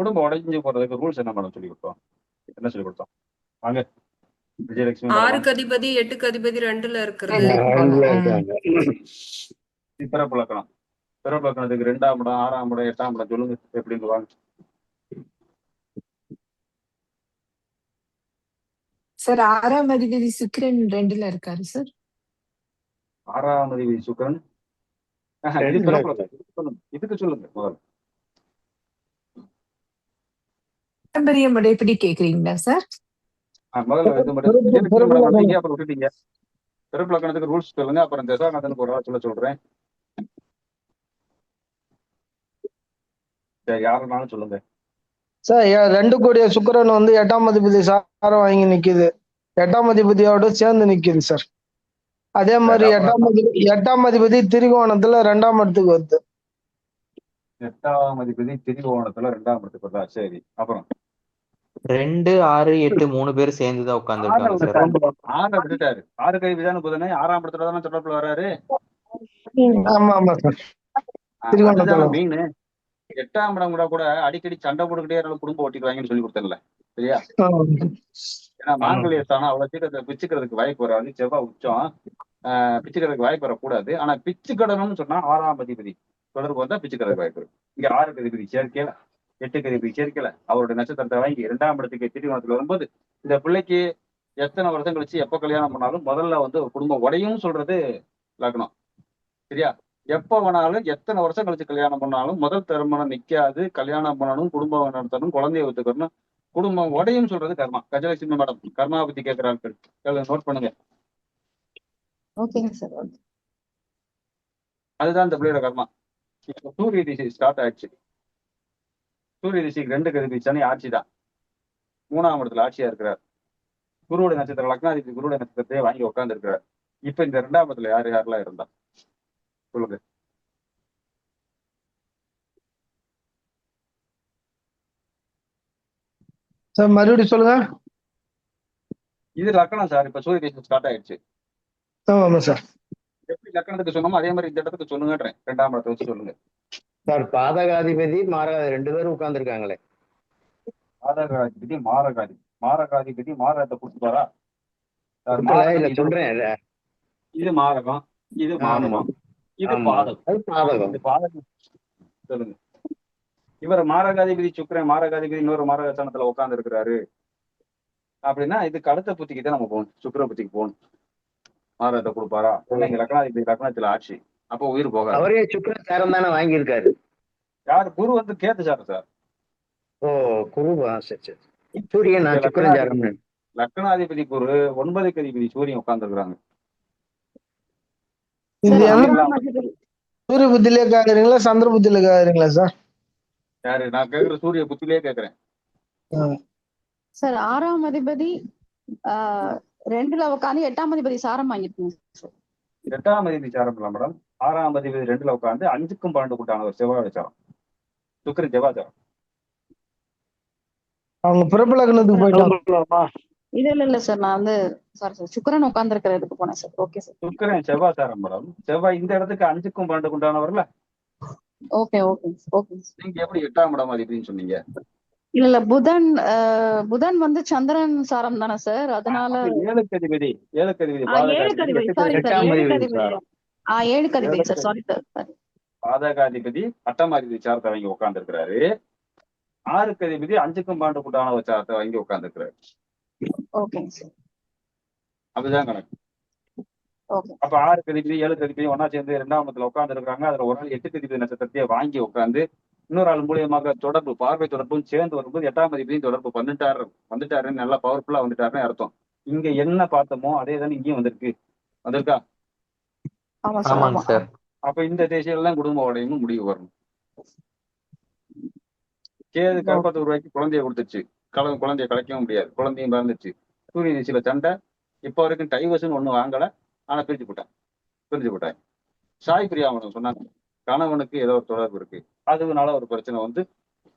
குடும்பம் உடைஞ்சு போறதுக்கு ரூல்ஸ் என்ன மேடம் சொல்லி கொடுத்தோம்? என்ன சொல்லி கொடுத்தோம்? வாங்க. விஜயலட்சுமி. ஆறுக்கு அதிபதி எட்டுக்கு அதிபதி ரெண்டுல இருக்கிறது. ரெண்டு. ரெண்டுல இருக்காங்க. பிறப்பு லக்கணம் பிறப்பு லக்கணத்துக்கு ரெண்டாம் இடம் ஆறாம் இடம் எட்டாம் இடம் சொல்லுங்க. எப்படின்னு வாங்க. சார் ஆறாம் அதிபதி சுக்கிரன் ரெண்டுல இருக்காரு சார். ஆறாம் அதிபதி சுக்கரன். இதுக்கு சொல்லுங்க முதல்ல. பாரம்பரியம் எப்படி கேக்குறீங்களா சார் ஆ, முதல்ல இது மட்டும் பிறப்பு- விஜயலட்சுமி பிறப்பு மேடம் லக்கணம். வந்தீங்க அப்புறம் விட்டுட்டீங்க. பிறப்பு லக்கணத்துக்கு ரூல்ஸ் சொல்லுங்க அப்புறம் தசாநாதனுக்கு ஒரு சொல்ல சொல்றேன். சரி யாருனாலும் சொல்லுங்க. சார் ரெண்டு கோடிய சுக்கிரன் வந்து எட்டாம் அதிபதி சாரம் வாங்கி நிக்குது. எட்டாம் அதிபதியோட சேர்ந்து நிக்குது சார் அதே மாதிரி எட்டாம் அதிபதி எட்டாம் அதிபதி திரிகோணத்துல ரெண்டாம் இடத்துக்கு வருது. எட்டாம் அதிபதி திரிகோணத்துல ரெண்டாம் இடத்துக்கு வருதா? சரி அப்புறம். ரெண்டு ஆறு எட்டு மூணு பேர் சேர்ந்து தான் சார். ஆறை விட்டுட்டாரு. ஆறு கை விதான புதனே ஆறாம் இடத்துல தானே தொடர்புல வராரு? ஆமா ஆமா சார். மீன். எட்டாம் இடம் கூட கூட அடிக்கடி சண்டை போட்டுக்கிட்டே குடும்பம் ஓட்டிக்குவாங்கன்னு சொல்லி கொடுத்தல சரியா? ஏன்னா மாங்கல்ய ஸ்தானம் அவ்வளவு சீக்கிரத்தை பிச்சுக்கிறதுக்கு வாய்ப்பு வராது. செவ்வாய் உச்சம். ஆஹ் பிச்சுக்கிறதுக்கு வாய்ப்பு வரக்கூடாது. ஆனா பிச்சுக்கடணும்னு சொன்னா ஆறாம் அதிபதி. தொடர்பு வந்தா பிச்சுக்கிறதுக்கு வாய்ப்பு இருக்கு. இங்க ஆறு அதிபதி சேர்க்கல எட்டு அதிபதி சேர்க்கல. அவருடைய நட்சத்திரத்தை வாங்கி இரண்டாம் இடத்துக்கு திருமணத்துல வரும்போது இந்த பிள்ளைக்கு எத்தனை வருஷம் கழிச்சு எப்ப கல்யாணம் பண்ணாலும் முதல்ல வந்து ஒரு குடும்பம் உடையும் சொல்றது லக்னம். சரியா? எப்ப வேணாலும் எத்தனை வருஷம் கழிச்சு கல்யாணம் பண்ணாலும் முதல் திருமணம் நிக்காது கல்யாணம் பண்ணணும் குடும்பம் நடத்தணும் குழந்தைய ஒத்துக்கணும். குடும்பம் உடையும் சொல்றது கர்மா. கஜலட்சுமி மேடம் கர்மா பத்தி கேட்கிற ஆட்கள் நோட் பண்ணுங்க. அதுதான் இந்த பிள்ளையோட கர்மா. இப்போ சூரிய திசை ஸ்டார்ட் ஆயிடுச்சு. சூரிய திசைக்கு ரெண்டு கதிபதி சனி ஆட்சி தான் மூணாம் இடத்துல ஆட்சியா இருக்கிறார். குருவுடைய நட்சத்திரம் லக்னாதிபதி குருவுடைய நட்சத்திரத்தையே வாங்கி உட்கார்ந்து இருக்கிறார் இப்ப இந்த ரெண்டாம் இடத்துல யாரு யாரெல்லாம் இருந்தா சொல்லுங்க. சார் மறுபடியும் சொல்லுங்க. இது லக்கணம் சார் இப்ப சூரிய திசை ஸ்டார்ட் ஆயிடுச்சு. ஆமா சார். எப்படி லக்கணத்துக்கு சொன்னோமோ அதே மாதிரி இந்த இடத்துக்கு சொல்லுங்கன்றேன். ரெண்டாம் இடத்தை வச்சு சொல்லுங்க. சார் பாதகாதிபதி மாரகாதி ரெண்டு பேரும் உட்கார்ந்துருக்காங்களே. மாரகாதிபதி மாரகாதி மாரகாதிபதி மாரகத்தை கொடுத்துப்பாரா இல்ல மாரகம் இது- சொல்றேன் இது மாரகம் இது மாதகம் இது. பாதகம். பாதகம். இது பாதகம். சொல்லுங்க. இவர் மாரகாதிபதி சுக்கிரன் மாரகாதிபதி இன்னொரு மாரகஸ்தானத்துல உட்கார்ந்து இருக்கிறாரு அப்படின்னா இதுக்கு அடுத்த புத்திக்கு தான் நம்ம போகணும். சுக்கிர புத்திக்கு போகணும். மாரகத்தை கொடுப்பாரா? இல்ல இங்க லக்னாதிபதி லக்னத்துல ஆட்சி. அப்போ உயிர் போகாது. அவரே சுக்கிர சாரம் தானே வாங்கியிருக்காரு. யார்? குரு வந்து கேத்து சார் சார். ஓ குருவா சரி சரி. சூரியன் நான் சுக்கிரன் லக்னாதிபதி குரு ஒன்பதுக்கு அதிபதி சூரியன் உட்கார்ந்து இருக்கிறாங்க சூரிய புத்தியிலே கேக்குறீங்களா சந்திர புத்தியில கேக்குறீங்களா சார்? யாரு? நான் கேக்குற சூரிய புத்திலே கேக்குறேன். சார் ஆறாம் அதிபதி ஆஹ் ரெண்டுல உட்காந்து எட்டாம் அதிபதி சாரம் வாங்கிருக்கீங்க சார். எட்டாம் அதிபதி சாரம் இல்ல மேடம். ஆறாம் அதிபதி ரெண்டுல உட்கார்ந்து அஞ்சுக்கும் பன்னெண்டு கூட்டான ஒரு செவ்வாய் சாரம் சுக்கிரன் செவ்வாய் சாரம் அவங்க பிறப்பு லக்னத்துக்கு போயிட்டாங்க இது இல்ல இல்ல சார் நான் வந்து சாரி சார் சுக்கரன் உட்கார்ந்து இருக்கிறதுக்கு போனேன் சார் ஓகே சார் சுக்கிரன் செவ்வாய் சாரம் மேடம். செவ்வாய் இந்த இடத்துக்கு அஞ்சுக்கும் பன்னெண்டு கூட்டானவர்ல ஓகே ஓகே ஓகே நீங்க எப்படி எட்டாம் இடம் அதிபதினு சொன்னீங்க? இல்ல இல்ல. புதன் புதன் வந்து சந்திரன் சாரம் தானே சார்? அதனால அதிபதி ஏழுக்கு அதிபதி ஆ, ஏழுக்கு அதிபதி சாரி சார். ஆ ஏழுக்கு அதிபதி சார். சாரி சார் பாதகாதிபதி அட்டாம் அதிபதி சாரத்தை வாங்கி உட்கார்ந்து இருக்கிறாரு ஆறுக்கு அதிபதி அஞ்சுக்கும் பன்னெண்டு கூட்டான ஒரு சாரத்தை வாங்கி உட்கார்ந்து இருக்கிறாரு ஓகேங்க சார் அதுதான் கணக்கு. அப்ப ஆறு கதிபதி ஏழு கதிபதி ஒன்னா சேர்ந்து ரெண்டாம் இடத்துல உட்கார்ந்து இருக்காங்க அதுல ஒரு ஆள் எட்டு கதிபதி நட்சத்திரத்தையே வாங்கி உட்கார்ந்து இன்னொரு ஆள் மூலியமாக தொடர்பு பார்வை தொடர்பும் சேர்ந்து வரும்போது எட்டாம் அதிபதியும் தொடர்பு வந்துட்டாரு வந்துட்டாருன்னு நல்லா பவர்ஃபுல்லா வந்துட்டாருன்னு அர்த்தம். இங்க என்ன பார்த்தோமோ அதே தானே இங்கேயும் வந்திருக்கு. வந்திருக்கா? அப்ப இந்த தேசியெல்லாம் குடும்ப உடையணும் முடிவு வரணும் கேது கர்ப்பத்தை உருவாக்கி குழந்தைய கொடுத்துச்சு. கல குழந்தைய கலைக்கவும் முடியாது. குழந்தையும் பிறந்துச்சு. சூரிய திசையில சண்டை. இப்போ வரைக்கும் டைவர்ஸ்னு ஒண்ணு வாங்கல. ஆனா பிரிச்சு போட்டேன். பிரிஞ்சு போட்டாங்க சாய் பிரியா அவனுக்கு சொன்னாங்க. கணவனுக்கு ஏதோ ஒரு தொடர்பு இருக்கு. அதுனால ஒரு பிரச்சனை வந்து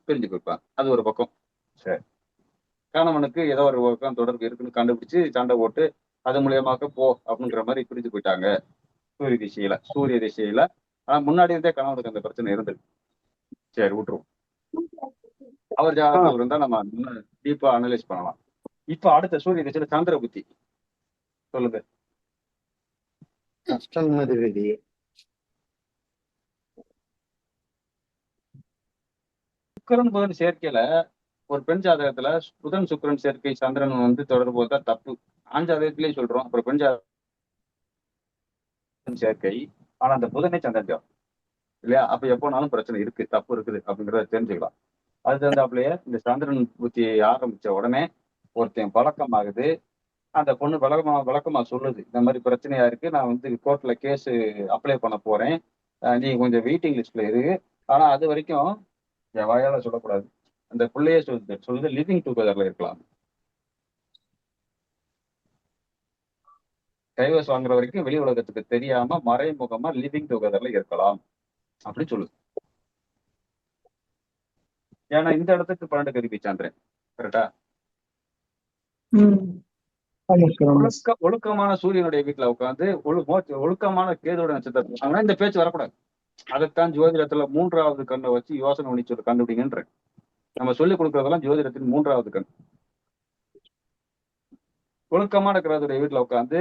பிரிஞ்சு போய்ப்பாங்க அது ஒரு பக்கம். சரி. கணவனுக்கு ஏதோ ஒரு பக்கம் தொடர்பு இருக்குன்னு கண்டுபிடிச்சு சண்டை போட்டு அது மூலியமாக போ அப்படிங்கிற மாதிரி பிரிஞ்சு போயிட்டாங்க. சூரிய திசையில சூரிய திசையில. ஆனா முன்னாடி இருந்தே கணவனுக்கு அந்த பிரச்சனை இருந்திருக்கு. சரி விட்டுருவோம். அவர் ஜாதகத்தில் இருந்தா நம்ம டீப்பா அனலைஸ் பண்ணலாம். இப்ப அடுத்த சூரிய திசையில சந்திர புத்தி சொல்லுங்க சுக்கரன் புதன் சேர்க்கையில ஒரு பெண் ஜாதகத்துல புதன் சுக்கரன் சேர்க்கை சந்திரன் வந்து தொடர்பு தான் தப்பு. ஆண் ஜாதகத்திலேயே சொல்றோம். அப்புறம் பெண் ஜாதகம் சேர்க்கை. ஆனா அந்த புதனே சந்திரன் இல்லையா? அப்ப எப்போனாலும் பிரச்சனை இருக்கு. தப்பு இருக்குது அப்படிங்கறத தெரிஞ்சுக்கலாம். அது தகுந்தாப்புலயே இந்த சந்திரன் புத்தி ஆரம்பிச்ச உடனே ஒருத்தன் பழக்கமாகுது. அந்த பொண்ணு பழக்கமா வழக்கமா சொல்லுது. இந்த மாதிரி பிரச்சனையா இருக்கு. நான் வந்து கோர்ட்ல கேஸ் அப்ளை பண்ண போறேன். நீ கொஞ்சம் வெயிட்டிங் லிஸ்ட்ல இரு. ஆனா அது வரைக்கும் என் வாயால சொல்லக்கூடாது. அந்த பிள்ளையே சொல்லுது சொல்லுது லிவிங் டுகெதர்ல இருக்கலாம். டைவர்ஸ் வாங்குற வரைக்கும் வெளி உலகத்துக்கு தெரியாம மறைமுகமா லிவிங் டுகெதர்ல இருக்கலாம். அப்படி சொல்லுது. ஏன்னா இந்த இடத்துக்கு பன்னெண்டு கருவி சான்றேன் கரெக்டா ஒழுக்க ஒழுக்கமான சூரியனுடைய வீட்டுல உட்காந்து ஒழுக்கமான கேதோட நட்சத்திரம் இந்த பேச்சு வரக்கூடாது. அதைத்தான் ஜோதிடத்துல மூன்றாவது கண்ணை வச்சு யோசனை பண்ணி ஒரு கண்டுபிடிங்கன்ற. நம்ம சொல்லிக் கொடுக்கறதெல்லாம் ஜோதிடத்தின் மூன்றாவது கண். ஒழுக்கமான கிரகத்துடைய வீட்டுல உட்காந்து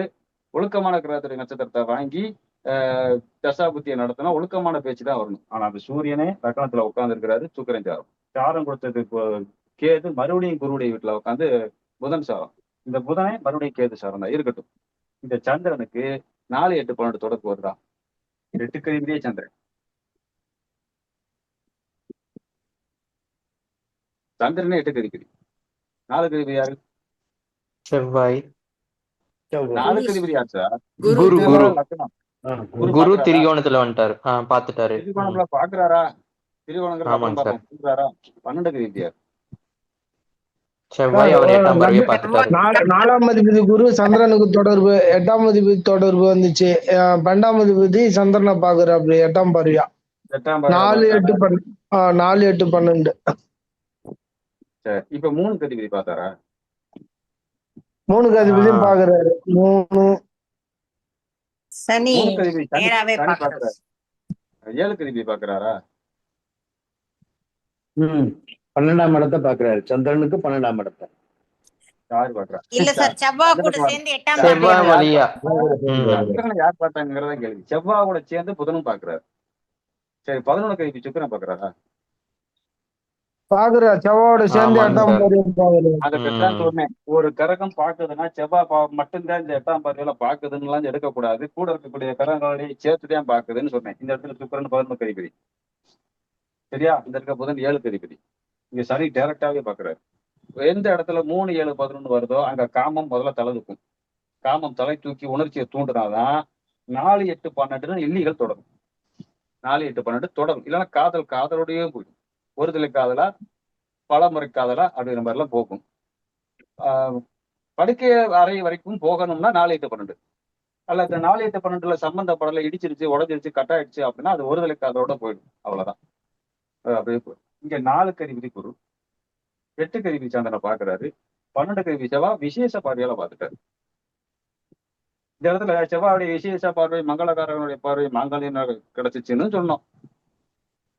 ஒழுக்கமான கிரகத்துடைய நட்சத்திரத்தை வாங்கி ஆஹ் தசாபுத்தியை நடத்தினா ஒழுக்கமான பேச்சு தான் வரணும். ஆனா அந்த சூரியனே லக்கணத்துல உட்கார்ந்து இருக்கிறாரு சுக்கரன் சாரம். சாரம் கொடுத்தது கேது மறுபடியும் குருடைய வீட்டுல உட்காந்து புதன் சாரம். இந்த புதனே மறுபடியும் கேது சாரம் தான். இருக்கட்டும். இந்த சந்திரனுக்கு நாலு எட்டு பன்னெண்டு தொடர்பு வருதா? எட்டு கதிபதியே சந்திரன். சந்திரனே எட்டு கதிபதி நாலு கதிபதி யாரு? செவ்வாய். நாலு கதிபதி யார் சார்? குரு குரு. குரு? திரிகோணத்துல வந்துட்டாரு. பாத்துட்டாரு. திரிகோணம்ல பாக்குறாரா திரிகோணங்கிற. பாக்குறாரா பன்னெண்டு கதிபதி யார்? செவ்வாய் அவர் எட்டாம் பார்வையை நாலாம் அதிபதி குரு சந்திரனுக்கு தொடர்பு. எட்டாம் அதிபதி தொடர்பு வந்துச்சு. பன்னெண்டாம் அதிபதி சந்திரனை பாக்குற அப்படி எட்டாம் பார்வையா நாலு? எட்டு பன் ஆஹ் நாலு எட்டு பன்னெண்டு. சரி இப்ப மூணு கதிபதி பார்த்தாரா? மூணுக்கு அதிபதியும் ஆ. பாக்குறாரு மூணு. சனி மூணு ஏழு கதிபதி பாக்குறாரா ம். பன்னெண்டாம் இடத்தை பாக்குறாரு சந்திரனுக்கு பன்னெண்டாம் இடத்தை. யாரு பாக்குறா இல்ல சார் செவ்வாய் கூட சேர்ந்து எட்டாம் செவ்வாய் வழியா யார் பார்த்தாங்கிறத கேள்வி. செவ்வாய் கூட சேர்ந்து புதனும் பாக்குறாரு சரி பதினொன்று கதிபதி சுக்கிரன் பாக்குறாரா பாக்குறாரு செவ்வாயோட சேர்ந்து எட்டாம் சொன்னேன் ஒரு கிரகம் பாக்குதுன்னா செவ்வாய் பா மட்டும்தான் இந்த எட்டாம் பார்வையில பாக்குதுன்னு எடுக்கக்கூடாது. கூட இருக்கக்கூடிய கிரகங்களோடய சேர்த்துதான் பாக்குதுன்னு சொன்னேன். இந்த இடத்துல சுக்கிரன் பதினொன்று கதிபதி சரியா? இந்த இருக்க புதன் ஏழு கதிபதி இங்க சனி டைரக்டாவே பாக்குறாரு எந்த இடத்துல மூணு ஏழு பதினொன்று வருதோ அங்க காமம் முதல்ல தலை தூக்கும். காமம் தலை தூக்கி உணர்ச்சியை தூண்டுனாதான் நாலு எட்டு பன்னெண்டுன்னு எல்லிகள் தொடரும். நாலு எட்டு பன்னெண்டு தொடரும். இல்லைன்னா காதல் காதலோடயே போயிடும். ஒரு தலை காதலா பல முறை காதலா அப்படிங்கிற மாதிரிலாம் போகும். ஆஹ் படுக்கை அறை வரைக்கும் போகணும்னா நாலு எட்டு பன்னெண்டு. அல்ல இந்த நாலு எட்டு பன்னெண்டுல சம்பந்தப்படல இடிச்சிருச்சு உடஞ்சிருச்சு கட்டாயிடுச்சு அப்படின்னா அது ஒரு தலை காதலோட போயிடும். அவ்வளவுதான். அப்படியே போயிடும். இங்க நாலு கருவிதி குரு. எட்டு கருவி சந்திரனை பாக்குறாரு பன்னெண்டு கருவி செவ்வா விசேஷ பார்வையால பார்த்துட்டாரு. இந்த இடத்துல செவ்வாவுடைய விசேஷ பார்வை மங்களகாரனுடைய பார்வை மாங்கல்யம் கிடைச்சிச்சுன்னு சொன்னோம்.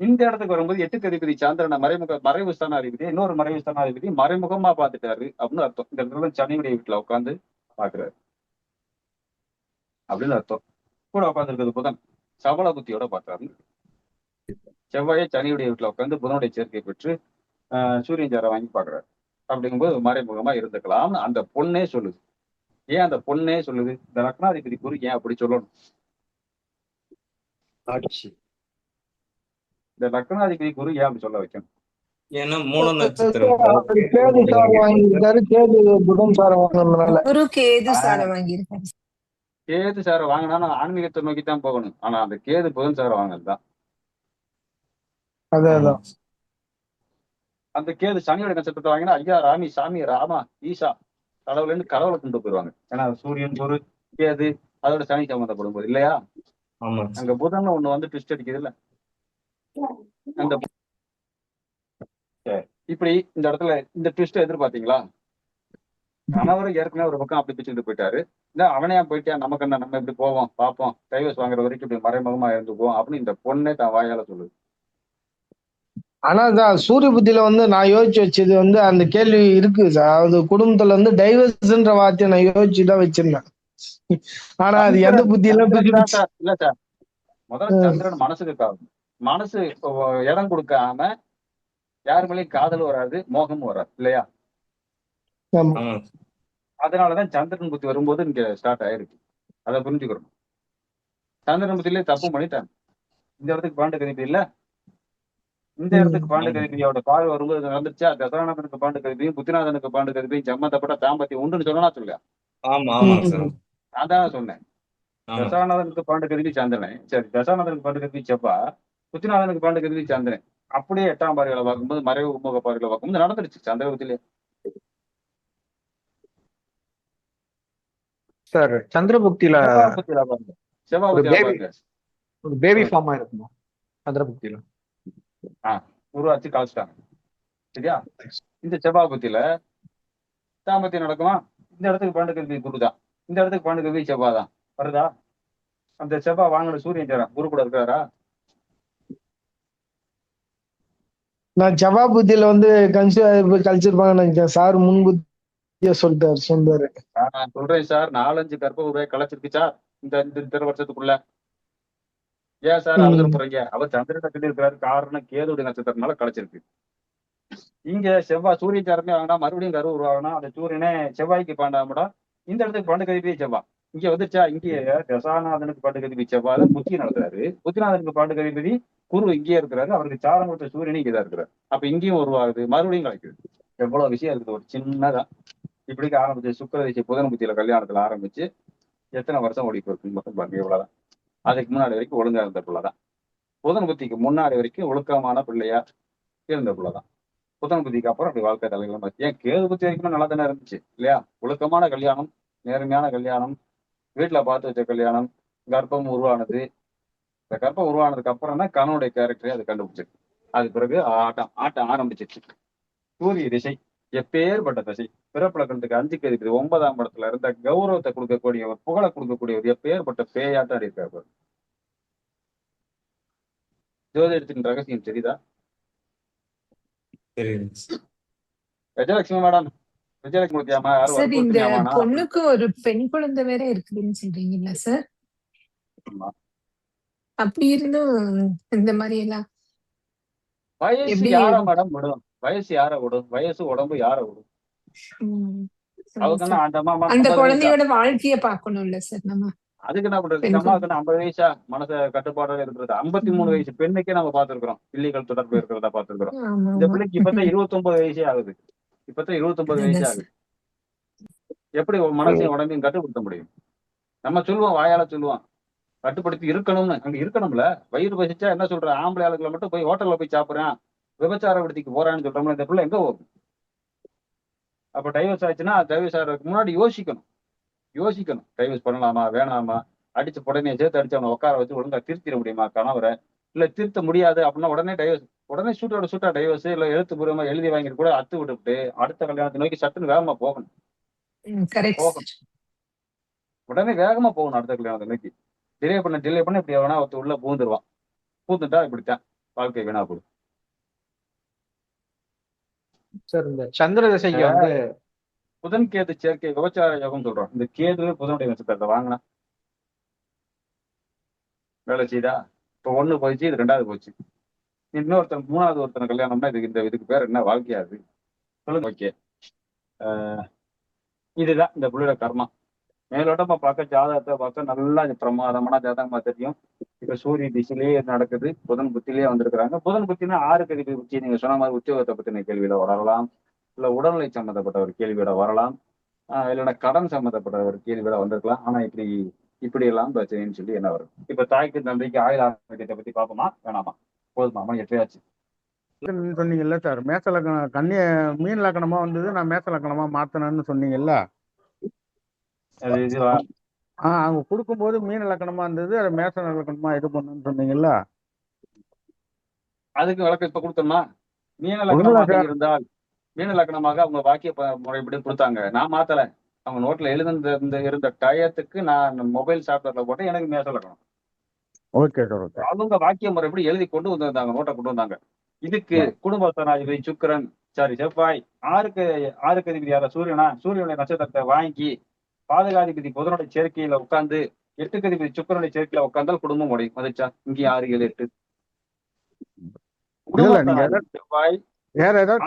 இந்த இடத்துக்கு வரும்போது எட்டு கதிபதி சந்திரனை மறைமுக மறைவு ஸ்தானாதிபதி இன்னொரு மறைவு ஸ்தானாதிபதி மறைமுகமா பாத்துட்டாரு அப்படின்னு அர்த்தம். இந்த இடத்துல சனியுடைய வீட்டுல உட்காந்து பாக்குறாரு அப்படின்னு அர்த்தம். கூட உட்காந்துருக்கிறது புதன். சபல புத்தியோட பார்த்தாரு செவ்வாயை சனியுடைய வீட்டுல உட்காந்து புதனுடைய சேர்க்கை பெற்று ஆஹ் சூரியன் சாரை வாங்கி பாக்குறாரு அப்படிங்கும்போது மறைமுகமா இருந்துக்கலாம்னு அந்த பொண்ணே சொல்லுது. ஏன் அந்த பொண்ணே சொல்லுது? இந்த லக்னாதிபதி குரு ஏன் அப்படி சொல்லணும்? ஆட்சி. இந்த லக்னாதிபதி குரு ஏன் அப்படி சொல்ல வைக்கணும்? ஏன்னா மூல நட்சத்திரம். அவரு கேது சாரை வாங்கினா ஆன்மீகத்தை நோக்கி தான் போகணும். ஆனா அந்த கேது புதன் சாரை வாங்கினது தான். அதேதான் அந்த கேது சனியோட நட்சத்திரத்தை வாங்கினா ஐயா ராமி சாமி ராமா ஈசா கடவுள்னு கடவுளை கொண்டு போயிருவாங்க. ஏன்னா சூரியன் குரு கேது அதோட சனி சம்மந்தப்படும் போது இல்லையா? ஆமா. அங்க புதன் ஒண்ணு வந்து ட்விஸ்ட் அடிக்குது இல்ல அந்த. இப்படி இந்த இடத்துல இந்த ட்விஸ்ட் எதிர்பார்த்தீங்களா? கணவர் ஏற்கனவே ஒரு பக்கம் அப்படி பிச்சுட்டு போயிட்டாரு. இந்த அவனையா போயிட்டியா? நமக்கு என்ன? நம்ம இப்படி போவோம் பார்ப்போம். டைவர்ஸ் வாங்குற வரைக்கும் இப்படி மறைமுகமா இருந்துக்குவோம் அப்படின்னு இந்த பொண்ணே தான் வாயால சொல்லுது. ஆனா சார் சூரிய புத்தியில வந்து நான் யோசிச்சு வச்சது வந்து அந்த கேள்வி இருக்கு சார். அது குடும்பத்துல வந்து டைவர்ஸ்ன்ற வார்த்தையை நான் யோசிச்சு தான் வச்சிருந்தேன். ஆனா அது எந்த புத்தியில தான் இல்ல சார். முதல்ல சந்திரன் மனசுக்கு காரணம். மனசு இடம் கொடுக்காம யார் மேலேயும் காதல் வராது மோகமும் வராது இல்லையா? அதனாலதான் சந்திரன் புத்தி வரும்போது இங்க ஸ்டார்ட் ஆயிருக்கு. அதை புரிஞ்சுக்கிறோம் சந்திரன் புத்திலே தப்பு பண்ணிட்டாங்க இந்த இடத்துக்கு பாண்டு கதிப்பு இல்ல. இந்த இடத்துக்கு பாண்டு கதிப்பியோட பார்வை வரும்போது நடந்துச்சா தசரானந்தனுக்கு பாண்டு கதிப்பையும் புத்திநாதனுக்கு பாண்டு கதிப்பையும் சம்மந்தப்பட்ட தாம்பத்தியம் உண்டுன்னு சொன்னா சொல்ல நான் தான் சொன்னேன். ஆமா. தசானதனுக்கு பாண்டு கருவி சந்திரன். சரி தசானதனுக்கு பாண்டு கருவி செவ்வா. புத்திநாதனுக்கு பாண்டு கருவி சந்திரன். அப்படியே எட்டாம் பார்வைகளை பார்க்கும்போது மறைவு உமுக பார்வைகளை பார்க்கும்போது நடந்துருச்சு சந்திரபுத்திலே சார் சந்திரபுக்தியில ஒரு பேபி ஃபார்ம் ஆயிருக்குமா? சந்திரபுக்தியில உருவாச்சு கழிச்சிட்டாங்க சரியா? இந்த செவ்வாபுத்தியில தாம்பத்தியம் நடக்குமா? இந்த இடத்துக்கு பாண்டு கருவி குருதான். இந்த இடத்துக்கு பாண்டு கருவி செவ்வாதான் வருதா? அந்த செவ்வாய் வாங்கின சூரியன் சேரன் குரு கூட இருக்கிறாரா நான் ஜவா புத்தியில வந்து கன்சியூ கழிச்சிருப்பாங்கன்னு நினைச்சேன் சார் முன் புத்திய சொல்லிட்டாரு சொன்னாரு நான் சொல்றேன் சார். நாலஞ்சு கர்ப்ப உருவாய் களைச்சிருக்கு சார் இந்த இந்த வருஷத்துக்குள்ள. ஏன் சார். அவசரப்படுறீங்க அவர் சந்திரனை கட்டி இருக்கிறாரு காரணம் கேதுடைய நட்சத்திரத்தினால களைச்சிருக்கு இங்க செவ்வாய் சூரிய சாரமே ஆகணும் மறுபடியும் கரு உருவாகணும் அந்த சூரியனே செவ்வாய்க்கு பாண்டாமடா இந்த இடத்துக்கு பாண்டு கதிப்பி செவ்வாய். இங்க வந்துச்சா இங்கே தசாநாதனுக்கு பாண்டு கதிப்பி செவ்வாய் புத்தி நடத்துறாரு. புத்திநாதனுக்கு பாண்டு கதிபதி குரு இங்கேயே இருக்கிறாரு. அவருக்கு சாரம் கொடுத்த சூரியனே இங்கதான் இருக்கிறாரு. அப்ப இங்கேயும் உருவாகுது. மறுபடியும் கிடைக்குது எவ்வளவு விஷயம் இருக்குது. ஒரு சின்னதா. இப்படிக்கு ஆரம்பிச்சு சுக்கரதிச்சு புதன் புத்தியில கல்யாணத்துல ஆரம்பிச்சு எத்தனை வருஷம் ஓடி போயிருக்கு மட்டும் பாருங்க. இவ்வளவுதான். அதுக்கு முன்னாடி வரைக்கும் ஒழுங்கா இருந்த பிள்ளைதான். புதன் புத்திக்கு முன்னாடி வரைக்கும் ஒழுக்கமான பிள்ளையா இருந்த பிள்ளைதான். புதன் புத்திக்கு அப்புறம் அப்படி வாழ்க்கை தலைகள் ஏன் கேது புத்தி வரைக்கும் நல்லா தானே இருந்துச்சு இல்லையா? ஒழுக்கமான கல்யாணம் நேர்மையான கல்யாணம் வீட்டுல பார்த்து வச்ச கல்யாணம் கர்ப்பம் உருவானது இந்த கர்ப்பம் உருவானதுக்கு அப்புறம் தான் கணவனுடைய கேரக்டரை அது கண்டுபிடிச்சிருக்கு அது பிறகு ஆட்டம் ஆட்டம் ஆரம்பிச்சிச்சு சூரிய திசை எப்பேற்பட்ட திசை பிறப்பிலக்கணத்துக்கு அஞ்சுக்கு இருக்குது ஒன்பதாம் இடத்துல இருந்த கௌரவத்தை கொடுக்கக்கூடியவர் புகழை கொடுக்கக்கூடியவர் எப்பேற்பட்ட பேயாட்டம் ஆடி இருக்காரு பாரு. ஜோதிடத்தின் ரகசியம் தெரியுதா. விஜயலட்சுமி மேடம் விஜயலட்சுமி? பொண்ணுக்கு ஒரு பெண் குழந்தை வேற இருக்குதுன்னு சொல்றீங்கல்ல சார். அப்படி இருந்தும் இந்த மாதிரி எல்லாம் வயசு? யார மேடம் விடும்? வயசு யார விடும்? வயசு உடம்பு யார விடும்? ம், அவருக்கு என்ன அந்த அம்மா அம்மா அந்த 50 வயசா? குழந்தையோட வாழ்க்கைய பாக்கணும்ல சார் நம்ம. அதுக்கு என்ன பண்றது? பெண் அம்மாவுக்கு ஐம்பது வயசா? மனச கட்டுப்பாடோட இருக்கிறது? ஐம்பத்தி மூணு. வயசு பெண்ணுக்கே நம்ம பாத்துருக்கிறோம் பிள்ளைகள் தொடர்பு இருக்கிறதா பாத்துருக்கிறோம் இந்த பிள்ளைக்கு இப்பதான் இருபத்தி ஒன்பது வயசே ஆகுது. இப்பதான் இருபத்தி ஒன்பது வயசே. ஆகுது. எப்படி மனசையும் உடம்பையும் கட்டுப்படுத்த முடியும்? நம்ம சொல்லுவோம் வாயால சொல்லுவோம். கட்டுப்படுத்தி இருக்கணும்னு. அங்க இருக்கணும்ல. வயிறு பசிச்சா என்ன சொல்ற? ஆம்பளை ஆளுகளை மட்டும் போய் ஹோட்டல்ல போய் சாப்பிடுறேன். விபச்சார விடுதிக்கு போறான்னு சொல்றோம்ல இந்த பிள்ளை எங்க போகும்? அப்ப டைவர்ஸ் ஆச்சுன்னா டைவர்ஸ் ஆகிறதுக்கு முன்னாடி யோசிக்கணும். யோசிக்கணும். டைவர்ஸ் பண்ணலாமா? வேணாமா? அடிச்ச உடனே சேர்த்து அடிச்சு அவனை உட்கார வச்சு ஒழுங்கா திருத்திட முடியுமா? கணவரை? இல்ல திருத்த முடியாது அப்படின்னா உடனே டைவர்ஸ் உடனே சூட்டோட சூட்டா டைவர்ஸ் இல்ல எழுத்துப்பூர்வமா எழுதி வாங்கிட்டு கூட அத்து விட்டுவிட்டு அடுத்த கல்யாணத்தை நோக்கி சட்டுன்னு வேகமா போகணும். போகும். உடனே வேகமா போகணும் அடுத்த கல்யாணத்தை நோக்கி. டிலே பண்ண டிலே பண்ண இப்படி எவனா ஒருத்தன் உள்ள பூந்துருவான் பூந்துட்டா இப்படித்தான் வாழ்க்கை வீணா போடும் சார் இந்த சந்திர திசைக்கு வந்து புதன் கேது சேர்க்கை விபச்சார யோகம் சொல்றோம் இந்த கேது புதனுடைய நட்சத்திரத்தை வாங்கினா வேலை செய்தா? இப்போ ஒண்ணு போயிடுச்சு இது ரெண்டாவது போச்சு. இன்னொருத்தன் மூணாவது ஒருத்தன் கல்யாணம்னா இதுக்கு இந்த இதுக்கு பேர் என்ன? வாழ்க்கையா அது? சொல்லுங்க. ஓகே. இதுதான் இந்த புள்ளியோட கர்மா. மேலோட்டமா பார்க்க ஜாதகத்தை பார்க்க நல்லா பிரமாதமான ஜாதகமா தெரியும். இப்ப சூரிய திசையிலேயே நடக்குது புதன் புத்திலேயே வந்திருக்கிறாங்க. புதன் புத்தினா ஆறு கதிப்பு புத்தி நீங்க சொன்ன மாதிரி உத்தியோகத்தை பத்தின கேள்வியில வரலாம். இல்ல உடல்நிலை சம்பந்தப்பட்ட ஒரு கேள்வியோட வரலாம். ஆஹ் இல்லைன்னா கடன் சம்பந்தப்பட்ட ஒரு கேள்வியோட வந்திருக்கலாம். ஆனா இப்படி இப்படி எல்லாம் பிரச்சனைன்னு சொல்லி என்ன வரும்? இப்ப தாய்க்கு தந்தைக்கு ஆயுள் ஆரோக்கியத்தை பத்தி பார்ப்போமா? வேணாமா? போதுமா? மணி எட்டையாச்சு சொன்னீங்கல்ல சார். மேச லக்கணம் கன்னிய மீன் லக்கணமா வந்தது நான் மேச லக்கணமா மாத்தணும்னு சொன்னீங்கல்ல. அது இதுவா ஆ அவங்க கொடுக்கும்போது மீன் லக்கணமா இருந்தது அதை மேச லக்கணமா இது பண்ணணும்னு சொன்னீங்கல்ல? அதுக்கு விளக்கம் இப்ப கொடுத்தோமா? மீன லக்கணமாக. இருந்தால் மீன லக்கணமாக அவங்க வாக்கிய முறைப்படி கொடுத்தாங்க. நான் மாத்தல. அவங்க நோட்ல எழுதுன இந்த இருந்த டயத்துக்கு நான் மொபைல் சாஃப்ட்வேர்ல போட்டு எனக்கு மேச லக்கணம் ஓகே சார் அவங்க வாக்கிய முறைப்படி எழுதி கொண்டு வந்திருந்தாங்க நோட்டை கொண்டு வந்தாங்க. இதுக்கு குடும்பஸ்தனாதிபதி சுக்கிரன் சாரி செவ்வாய் ஆறுக்கு ஆறுக்கு அதிபதி யாரா சூரியனா சூரியனுடைய நட்சத்திரத்தை வாங்கி பாதகாதிபதி புதனுடைய சேர்க்கையில உட்கார்ந்து எட்டுக்கு அதிபதி சுக்கிரனுடைய சேர்க்கையில உட்கார்ந்தால் குடும்பம் உடையும். மதிச்சா இங்கே ஆறு ஏழு எட்டு.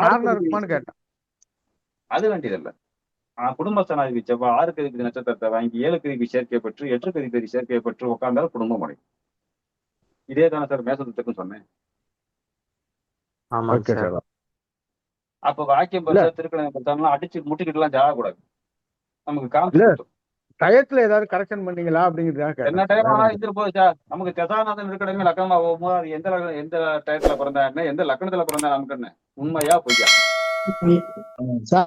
ஆறு அது வேண்டியதில்லை. ஆஹ் குடும்பஸ்தனாதிபதி செவ்வாய் ஆறுக்கு அதிபதி நட்சத்திரத்தை வாங்கி ஏழுக்கு அதிபதி சேர்க்கை பெற்று எட்டுக்கு அதிபதி சேர்க்கை பெற்று உட்கார்ந்தால் குடும்பம் அடையும் இதே தானே சார் மேசத்துக்கும் சொன்னேன். அப்ப வாக்கியம் திருக்கணம் அடிச்சு முட்டிக்கிட்டு எல்லாம் ஜாகக்கூடாது. நமக்கு. காமிச்சு டயத்துல ஏதாவது கரெக்ஷன் பண்ணீங்களா அப்படிங்கிறதுக்காக என்ன டைம் ஆனா இருந்துட்டு போகுது சார்? நமக்கு தசாநாதன் இருக்கடமே லக்கணமா போகும்போது அது எந்த எந்த டயத்துல பிறந்தா என்ன எந்த லக்கணத்துல பிறந்தா நமக்கு என்ன உண்மையா பொய்யா? சார்